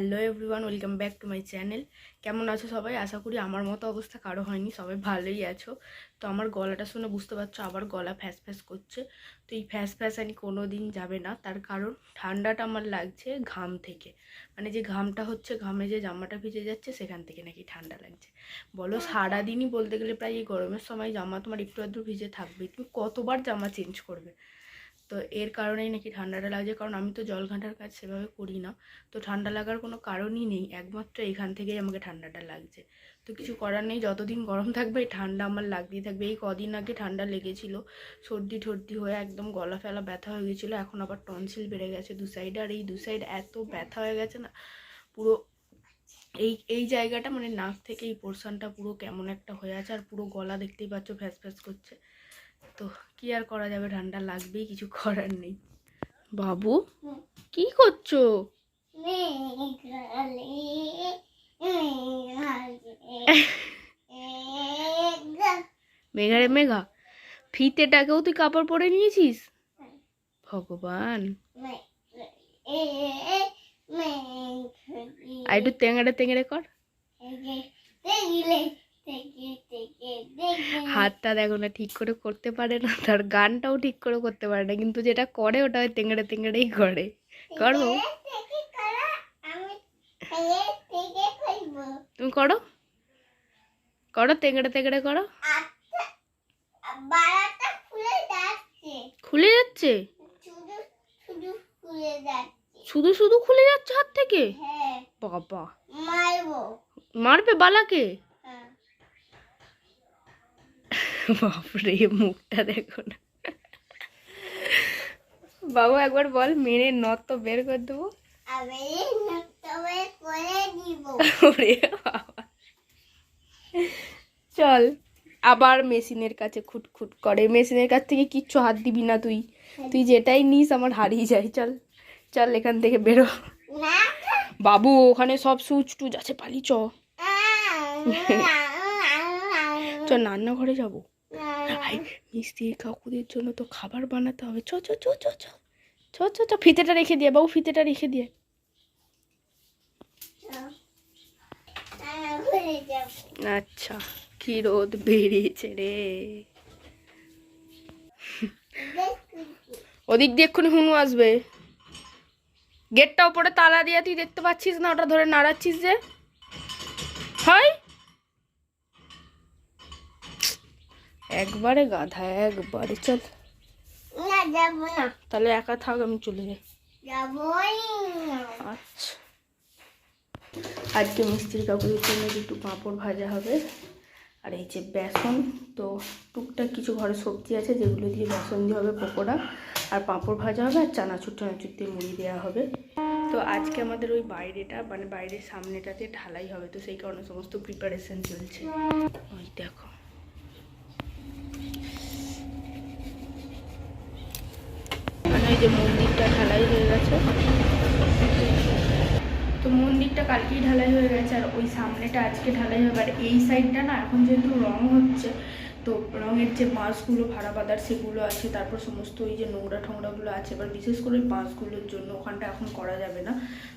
Hello everyone welcome back to my channel কেমন আছো সবাই? আশা করি আমার মতো অবস্থা কারও হয়নি, সবাই ভালোই আছো। তো আমার গলাটা শুনে বুঝতে পারছ, আবার গলা ফ্যাস ফ্যাস করছে। তো এই ফ্যাস ফ্যাস আমি কোনো দিন যাবে না, তার কারণ ঠান্ডাটা আমার লাগছে ঘাম থেকে। মানে যে ঘামটা হচ্ছে, ঘামে যে জামাটা ভিজে যাচ্ছে, সেখান থেকে নাকি ঠান্ডা লাগছে। বলো, সারাদিনই বলতে গেলে প্রায় এই গরমের সময় জামা তোমার একটু আধটু ভিজে থাকবে তুমি কতবার জামা চেঞ্জ করবে? তো এর কারণেই নাকি ঠান্ডাটা লাগছে কারণ আমি তো জল ঘাঁটার কাজ সেভাবে করি না। তো ঠান্ডা লাগার কোনো কারণই নেই। একমাত্র এখান থেকেই আমাকে ঠান্ডাটা লাগছে। তো কিছু করার নেই। যতদিন গরম থাকবে ঠান্ডা আমার লাগতেই থাকবে। এই কদিন আগে ঠান্ডা লেগেছিল। সর্দি ঠর্দি হয়ে একদম গলা ফেলা ব্যথা হয়ে গেছিল। এখন আবার টনসিল বেড়ে গেছে দু সাইডে আর এই দু সাইড এত ব্যথা হয়ে গেছে না, পুরো এই এই জায়গাটা মানে নাক থেকে এই পোর্শনটা পুরো কেমন একটা হয়ে আছে। আর পুরো গলা দেখতেই পাচ্ছ, ফ্যাস ফ্যাস করছে। তো কি আর করা যাবে? ঠান্ডা লাগবেই, কিছু করার নেই। বাবু, কি করছ? মেঘারে মেঘা, ফিতেটাকেও তুই কাপড় পরে নিয়েছিস? ভগবান। আর একটু তেঙড়ে তেঙড়ে কর। হাতটা দেখো না ঠিক করে করতে পারে না তার গানটাও ঠিক করে করতে পারে না কিন্তু যেটা করে ওটা ওই তেঙড়ে তেঙড়েই করে। করো। তুমি করো। করো তেঙড়ে তেঙড়ে করো। খুলে যাচ্ছে। শুধু শুধু খুলে যাচ্ছে। হাত থেকে? বাবা। মারবে বালাকে? বাপরে মুখটা দেখো না বাবু, একবার বল, মেরে নত তো বের করে দেবো। চল, আবার মেশিনের কাছে খুটখুট করে। মেশিনের কাছ থেকে কিচ্ছু হাত দিবি না তুই। তুই যেটাই নিস, আমার হারিয়ে যায়। চল চল এখান থেকে বেরো। বাবু, ওখানে সব সুচ টুচ আছে পালি চ। চ রান্নাঘরে যাব। আই মিস্ত্রি কাকুদের জন্য তো খাবার বানাতে হবে। চ চ চ চ চ। চ চ চ, ফিতেটা রেখে দিয়ে, বাবু ফিতেটা রেখে দিয়ে। আচ্ছা কি রোদ বেরিয়েছে রে। ওদিক দিয়ে এক্ষুনি হুনু আসবে। গেটটা ওপরে তালা দিয়ে তুই দেখতে পাচ্ছিস না, ওটা ধরে নাড়াচ্ছিস যে। হয়? একবারে গাধা একবারে চল। তাহলে একা থাক আমি চলে যাই। আচ্ছা। আজকে মিস্ত্রি কাকুদের জন্য একটু পাঁপড় ভাজা হবে। আর এই যে বেসন তো টুকটাক কিছু ঘরে সবজি আছে যেগুলো দিয়ে বেসন দিয়ে হবে পকোড়া। আর পাঁপড় ভাজা হবে আর চানাচুর টানাচুর দিয়ে মুড়ি দেওয়া হবে। তো আজকে আমাদের ওই বাইরেটা মানে বাইরের সামনেটাতে ঢালাই হবে তো সেই কারণে সমস্ত প্রিপারেশন চলছে। ওই দেখো মানে ওই যে মন্দিরটা ঢালাই হয়ে গেছে। তো মন্দিরটা কালকেই ঢালাই হয়ে গেছে আর ওই সামনেটা আজকে ঢালাই হবে। আর এই সাইডটা না এখন যেহেতু রং হচ্ছে তো রঙের যে বাঁশগুলো ভাড়া বাঁধার সেগুলো আছে, তারপর সমস্ত ওই যে নোংরা ঠোংরাগুলো আছে, এবার বিশেষ করে ওই বাঁশগুলোর জন্য ওখানটা এখন করা যাবে না।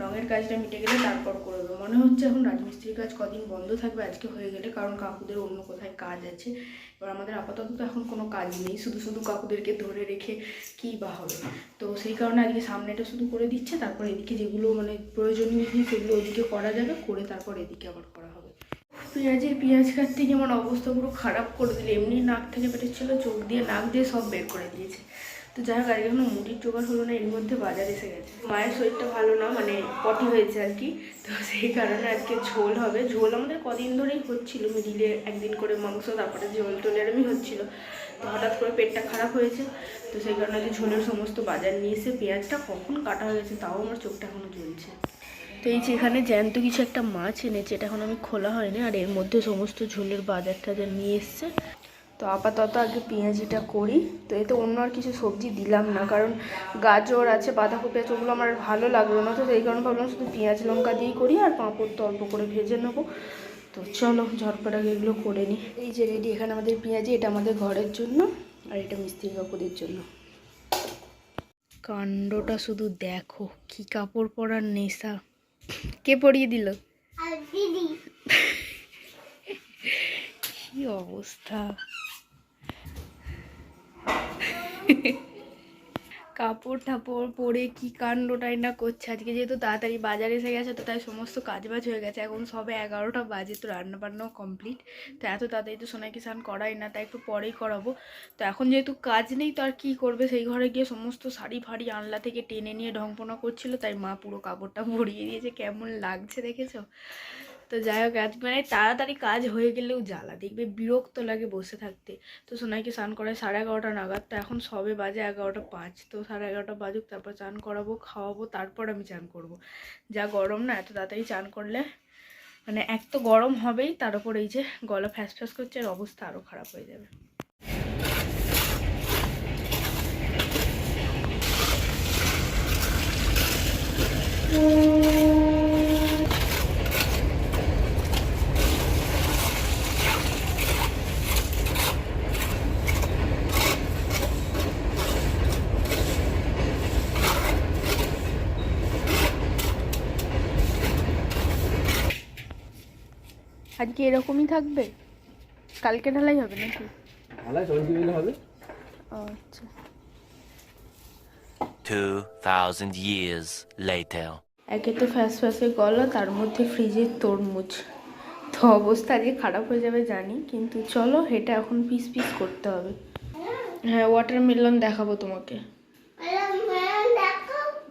রঙের কাজটা মিটে গেলে তারপর করে দেবো। মনে হচ্ছে এখন রাজমিস্ত্রির কাজ কদিন বন্ধ থাকবে, আজকে হয়ে গেলে, কারণ কাকুদের অন্য কোথায় কাজ আছে। এবার আমাদের আপাতত তো এখন কোনো কাজ নেই, শুধু শুধু কাকুদেরকে ধরে রেখে কী বা হবে। তো সেই কারণে আজকে সামনেটা শুধু করে দিচ্ছে, তারপর এদিকে যেগুলো মানে প্রয়োজনীয় জিনিস সেগুলো ওদিকে করা যাবে, করে তারপর এদিকে আবার করা পেঁয়াজের পেঁয়াজ কাটতে গিয়ে আমার অবস্থা পুরো খারাপ করে দিলে, এমনি নাক থেকে বেরোচ্ছিলো চোখ দিয়ে নাক দিয়ে সব বের করে দিয়েছে। তো যাই হোক, আজকে এখনও মুড়ির জোগাড় হলো না, এর মধ্যে বাজার এসে গেছে। মায়ের শরীরটা ভালো না মানে পটি হয়েছে আর কি। তো সেই কারণে আজকে ঝোল হবে। ঝোল আমাদের কদিন ধরেই হচ্ছিল, মিডিলে একদিন করে মাংস, তারপরে ঝোল টোল এরমই হচ্ছিল। তো হঠাৎ করে পেটটা খারাপ হয়েছে, তো সেই কারণে আজকে ঝোলের সমস্ত বাজার নিয়ে এসে পেঁয়াজটা কখন কাটা হয়েছে, তাও আমার চোখটা এখনও জ্বলছে তো এই যে এখানে জ্যান্ত কিছু একটা মাছ এনেছে, এটা এখন আমি খোলা হয়নি, আর এর মধ্যে সমস্ত ঝোলের বাজার টাজার নিয়ে এসছে। তো আপাতত আগে পেঁয়াজিটা করি, তো এতে অন্য আর কিছু সবজি দিলাম না, কারণ গাজর আছে, বাঁধাকপি আছে, ওগুলো আমার ভালো লাগল না, তো সেই কারণে ভাবলাম শুধু পেঁয়াজ লঙ্কা দিয়েই করি, আর পাঁপড় তো অল্প করে ভেজে নেব। তো চলো ঝটপট আগে এগুলো করে নিই। এই যে রেডি, এখানে আমাদের পেঁয়াজি, এটা আমাদের ঘরের জন্য, আর এটা মিস্ত্রি কাকুদের জন্য। কাণ্ডটা শুধু দেখো, কি কাপড় পরার নেশা। কে পড়িয়ে দিল? কি অবস্থা? কাপড় টাপড় পরে কি কাণ্ডটাই না করছে? আজকে যেহেতু তাড়াতাড়ি বাজার এসে গেছে, তো তাই সমস্ত কাজ বাজ হয়ে গেছে। এখন সবে এগারোটা বাজে, তো রান্না বান্নাও কমপ্লিট তো এত তাড়াতাড়ি তো সোনাকে স্নান করাই না, তাই একটু পরেই করাবো। তো এখন যেহেতু কাজ নেই, তো আর কী করবে? সেই ঘরে গিয়ে সমস্ত শাড়ি ফাড়ি আনলা থেকে টেনে নিয়ে ঢংপনা করছিল, তাই মা পুরো কাপড়টা ভরিয়ে দিয়েছে। কেমন লাগছে দেখেছ? তো যাই হোক আজ মানে তাড়াতাড়ি কাজ হয়ে গেলেও জ্বালা। দেখবে বিরক্ত লাগে বসে থাকতে। তো সোনাইকে স্নান করায় সাড়ে এগারোটা নাগাদ, তো এখন সবে বাজে এগারোটা পাঁচ। তো সাড়ে এগারোটা বাজুক, তারপর চান করাবো, খাওয়াবো, তারপর আমি চান করব। যা গরম না, এত তাড়াতাড়ি চান করলে মানে এক তো গরম হবেই, তার উপর এই যে গলা ফ্যাস ফ্যাস করছে, আর অবস্থা আরও খারাপ হয়ে যাবে। আজকে এরকমই থাকবে? কালকে ঢালাই হবে নাকি? ঢালাই সবাই দিলে হবে। ও আচ্ছা। 2,000 years later. একে তো ফ্যাস ফ্যাসে গলা তার মধ্যে ফ্রিজের তরমুজ। তো অবস্থা আজকে খারাপ হয়ে যাবে জানি কিন্তু চলো এটা এখন পিস পিস করতে হবে। হ্যাঁ ওয়াটারমেলন দেখাবো তোমাকে।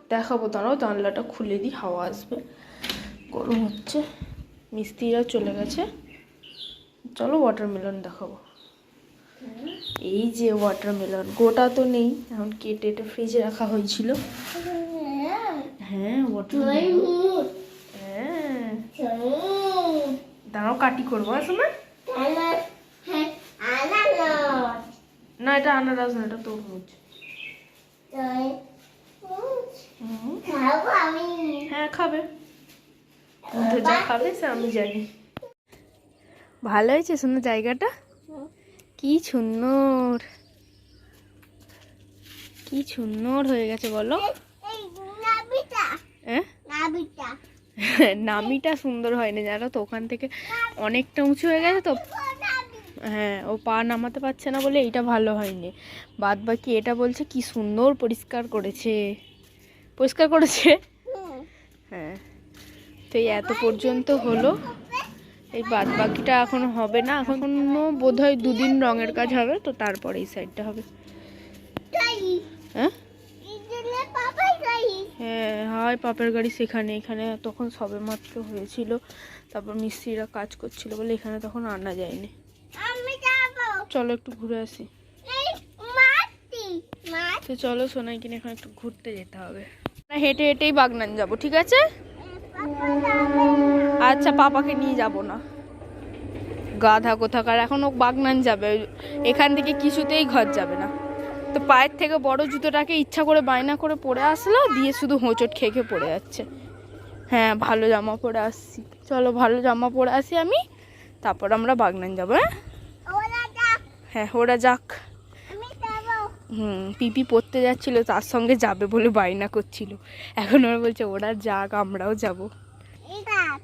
দেখাবো দাঁড়াও জানলাটা খুলে দিই হাওয়া আসবে। গরম হচ্ছে। মিস্ত্রিরা চলে গেছে। চলো ওয়াটারমেলন দেখাবো। এই যে ওয়াটারমেলন গোটা তো নেই এখন কেটে এটা ফ্রিজে রাখা হয়েছিল। হ্যাঁ ওয়াটারমেলন হ্যাঁ। দাঁড়াও কাটি করব আসলে হ্যাঁ না এটা আনারস না এটা তরমুজ। হ্যাঁ খাবে। তো যা খাবে সে আমি জানি। ভালো হয়েছে শোনো জায়গাটা? কি সুন্দর। কি সুন্দর হয়ে গেছে বলো। নামিটা সুন্দর হয়নি জানো তো ওখান থেকে অনেকটা উঁচু হয়ে গেছে তো। হ্যাঁ ও পা নামাতে পারছে না বলে এইটা ভালো হয়নি। বাদ বাকি এটা বলছে কি সুন্দর পরিষ্কার করেছে। পরিষ্কার করেছে? হ্যাঁ। তো এই এত পর্যন্ত হলো। এই বাদ বাকিটা এখন হবে না। এখনও বোধ হয় দুদিন রঙের কাজ হবে তো তারপরে এই সাইডটা হবে। হ্যাঁ? হ্যাঁ হয় পাপের গাড়ি সেখানে। এখানে তখন সবে মাত্র হয়েছিল। তারপর মিস্ত্রিরা কাজ করছিল বলে এখানে তখন আনা যায়নি। চলো একটু ঘুরে আসি। তো চলো সোনাই কিনে এখন একটু ঘুরতে যেতে হবে। হেঁটে হেঁটেই বাগনান যাব ঠিক আছে? আচ্ছা পাপাকে নিয়ে যাব না। গাধা কোথাকার এখন ও বাগনান যাবে। এখান থেকে কিছুতেই ঘর যাবে না। তো পায়ের থেকে বড় জুতোটাকে ইচ্ছা করে বায়না করে পরে আসলো দিয়ে শুধু হোঁচট খেয়ে খেয়ে পড়ে যাচ্ছে। হ্যাঁ ভালো জামা পরে আসছি। চলো ভালো জামা পরে আসি আমি। তারপর আমরা বাগনান যাব হ্যাঁ? হ্যাঁ ওরা যাক। হুম, পিপি পড়তে যাচ্ছিল, তার সঙ্গে যাবে বলে বায়না করছিল। এখন ওরা বলছে, ওরা যাক, আমরাও যাব।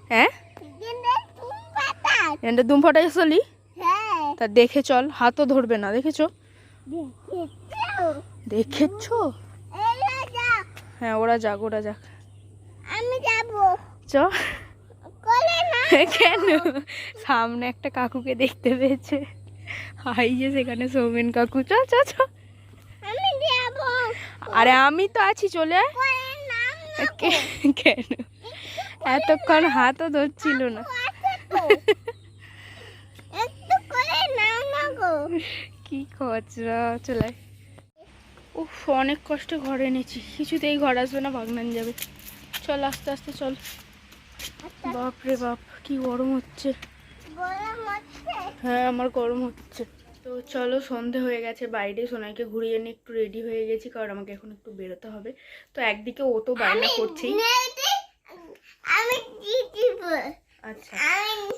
হ্যাঁ? দুম ফাটাই চলি তা দেখে চল হাতও ধরবে না, দেখেছ? দেখেছ? হ্যাঁ ওরা যাক ওরা যাক। আমি কেন? সামনে একটা কাকুকে দেখতে পেয়েছে। হাই যে, সেখানে সৌমেন কাকু। চ চ চ। আরে আমি তো আছি চলে কেন? এতক্ষণ হাতও ধরছিল না। কি খচরা চলে উফ অনেক কষ্টে ঘরে এনেছি। কিছুতেই ঘর আসবে না বাগনান যাবে। চল আস্তে আস্তে চল। বাপ রে বাপ কি গরম হচ্ছে। হ্যাঁ আমার গরম হচ্ছে। তো চলো সন্ধে হয়ে গেছে বাইরে সোনাইকে ঘুরিয়ে নিয়ে একটু রেডি হয়ে গেছি কারণ আমাকে এখন একটু বেরোতে হবে। তো একদিকে ও তো আমি জিতিব আচ্ছা।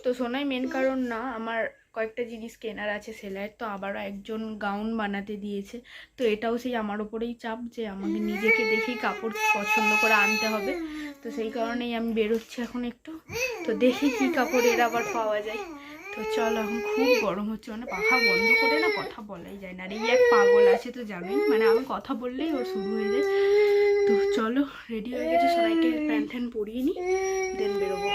তো সোনাই মেন কারণ না আমার কয়েকটা জিনিস কেনার আছে সেলাইয়ের তো আবারও একজন গাউন বানাতে দিয়েছে। তো এটাও সেই আমার ওপরেই চাপ যে আমাকে নিজেকে দেখেই কাপড় পছন্দ করে আনতে হবে। তো সেই কারণেই আমি বেরোচ্ছি এখন একটু। তো দেখি কি কাপড় এর আবার পাওয়া যায়। তো চলো, এখন খুব গরম হচ্ছে মানে পাখা বন্ধ করে না কথা বলাই যায় না। আর এই এক পাগল আছে তো জানোই মানে আমি কথা বললেই ওর শুরু হয়ে যায়। তো চলো রেডি হয়ে গেছে, সবাইকে প্যান্ট ট্যান্ট পরিয়ে নিই দেন বেরোবো।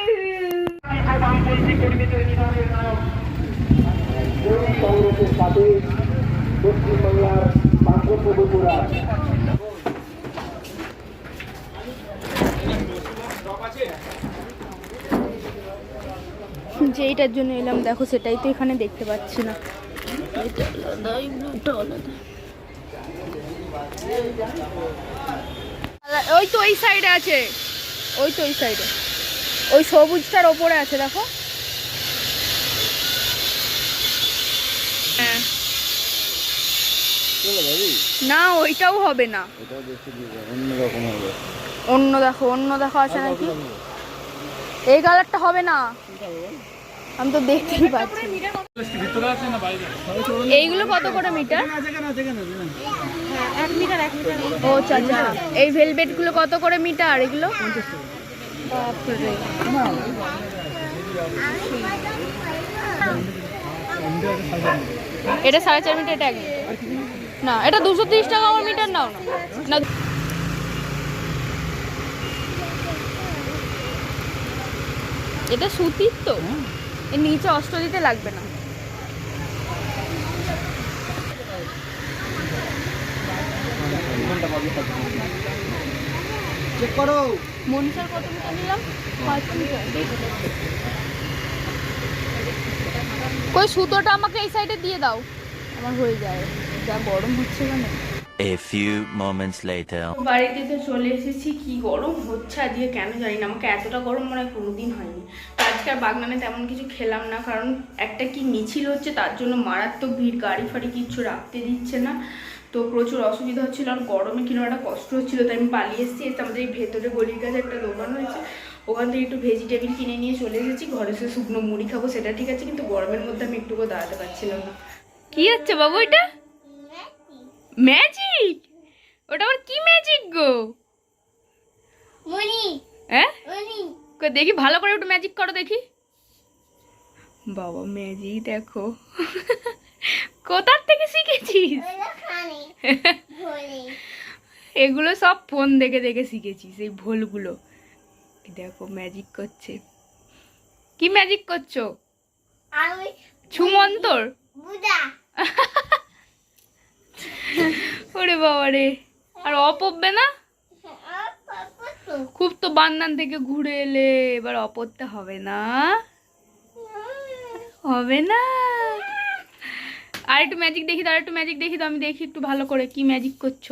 পশ্চিমবাংলার পার্শ্বপ্রভুপুরা যেইটার জন্য এলাম দেখো সেটাই তো এখানে দেখতে পাচ্ছি না। ওই তো ওই সাইডে আছে। ওই তো ওই সাইডে। ওই সবুজটার ওপরে আছে দেখো। হ্যাঁ। না ওইটাও হবে না। অন্য দেখো অন্য দেখো আছে নাকি? এই কালারটা হবে না। আমি তো দেখতেই পাচ্ছি। এইগুলো কত করে মিটার? ও চাচা এই ভেলভেটগুলো কত করে মিটার এগুলো? এটা সাড়ে চার মিটার এটা এক না এটা দুশো তিরিশ টাকা আমার মিটার নাও না না এটা সুতির তো। এর নিচে অস্ত্র দিতে লাগবে না। চেক করো। মনীষার কত মিটার নিলাম? কই সুতোটা আমাকে এই সাইডে দিয়ে দাও। আমার হয়ে যায়। যা গরম হচ্ছে কেন A few moments later. বাড়িতে তো চলে এসেছি কি গরম হচ্ছে আজকে কেন জানি না আমাকে এতটা গরম মনে হয় কোনোদিন হয়নি। আজকে আর বাগনানে তেমন কিছু খেলাম না কারণ একটা কি মিছিল হচ্ছে তার জন্য মারাত্মক ভিড় গাড়ি ফাড়ি কিচ্ছু রাখতে দিচ্ছে না। তো প্রচুর অসুবিধা হচ্ছিল আর গরমে কিনো একটা কষ্ট হচ্ছিল তাই আমি পালিয়ে এসেছি এসে আমাদের এই ভেতরে গলির কাছে একটা দোকান হয়েছে ওখান থেকে একটু ভেজিটেবিল কিনে নিয়ে চলে এসেছি ঘরে এসে শুকনো মুড়ি খাব সেটা ঠিক আছে কিন্তু গরমের মধ্যে আমি একটুকু দাঁড়াতে পারছিলাম না। কি হচ্ছে বাবু এটা? ম্যাজিক ওটা আবার কি ম্যাজিক গো? মনি হ্যাঁ মনি দেখি ভালো করে একটু ম্যাজিক করো দেখি। বাবা ম্যাজিক দেখো। কোথার থেকে শিখেছিস? এগুলো সব ফোন দেখে দেখে শিখেছিস এই ভোলগুলো। দেখো ম্যাজিক করছে। কি ম্যাজিক করছ? ছুমন্তর বুদা। ওরে বাবা রে আর অপববে না? খুব তো বান্দান থেকে ঘুরে এলে, এবার অপরতে হবে না। হবে না। আর একটু ম্যাজিক দেখি তো আর একটু ম্যাজিক দেখি তো, আমি দেখি একটু ভালো করে কি ম্যাজিক করছ।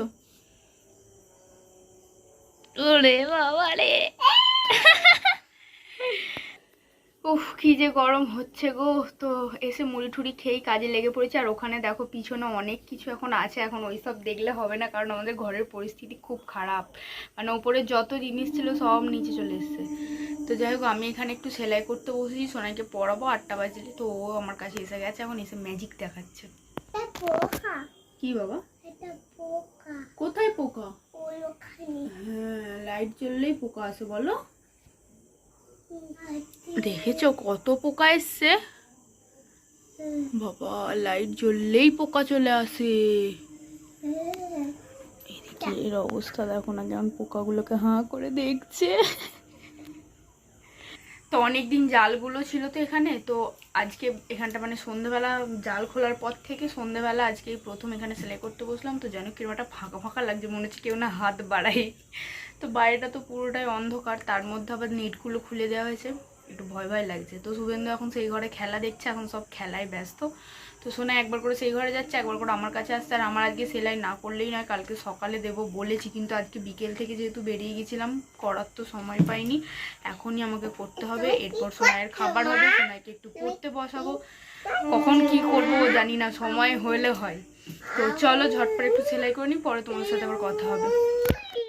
ওরে বাবা রে উফ কি যে গরম হচ্ছে গো। তো এসে মুড়ি ঠুড়ি খেয়েই কাজে লেগে পড়েছে। আর ওখানে দেখো পিছনে অনেক কিছু এখন আছে। এখন ওই সব দেখলে হবে না কারণ আমাদের ঘরের পরিস্থিতি খুব খারাপ। মানে ওপরে যত জিনিস ছিল সব নিচে চলে এসছে। তো যাই হোক আমি এখানে একটু সেলাই করতে বসেছি। সোনাইকে পড়াবো আটটা বাজলে। তো ও আমার কাছে এসে গেছে। এখন এসে ম্যাজিক দেখাচ্ছে। কি বাবা? পোকা। কোথায় পোকা? হ্যাঁ লাইট জ্বললেই পোকা আসে বলো। দেখেছ কত পোকা এসছে? বাবা লাইট জ্বললেই পোকা চলে আসে। এদিকে এর অবস্থা দেখো না কেমন পোকাগুলোকে হাঁ করে দেখছে। তো অনেকদিন জালগুলো ছিল তো এখানে, তো আজকে এখানটা মানে সন্ধেবেলা জাল খোলার পর থেকে সন্ধ্যেবেলা আজকে প্রথম এখানে সেলাই করতে বসলাম, তো যেন কীরকম একটা ফাঁকা ফাঁকা লাগছে, মনে হচ্ছে কেউ না হাত বাড়াই তো বাইরেটা তো পুরোটাই অন্ধকার, তার মধ্যে আবার নেটগুলো খুলে দেওয়া হয়েছে। একটু ভয় ভয় লাগছে। তো শুভেন্দু এখন সেই ঘরে খেলা দেখছে, এখন সব খেলায় ব্যস্ত। তো শোনা একবার করে সেই ঘরে যাচ্ছে, একবার করে আমার কাছে আসছে। আর আমার আজকে সেলাই না করলেই নয়, কালকে সকালে দেবো বলেছি, কিন্তু আজকে বিকেল থেকে যেহেতু বেরিয়ে গেছিলাম, করার তো সময় পাইনি। এখনই আমাকে করতে হবে, এরপর সোনায়ের খাবার হবে, সোনাইকে একটু পড়তে বসাবো। কখন কি করব জানি না, সময় হলে হয়। তো চলো ঝটপট একটু সেলাই করে নিই পরে তোমার সাথে আবার কথা হবে।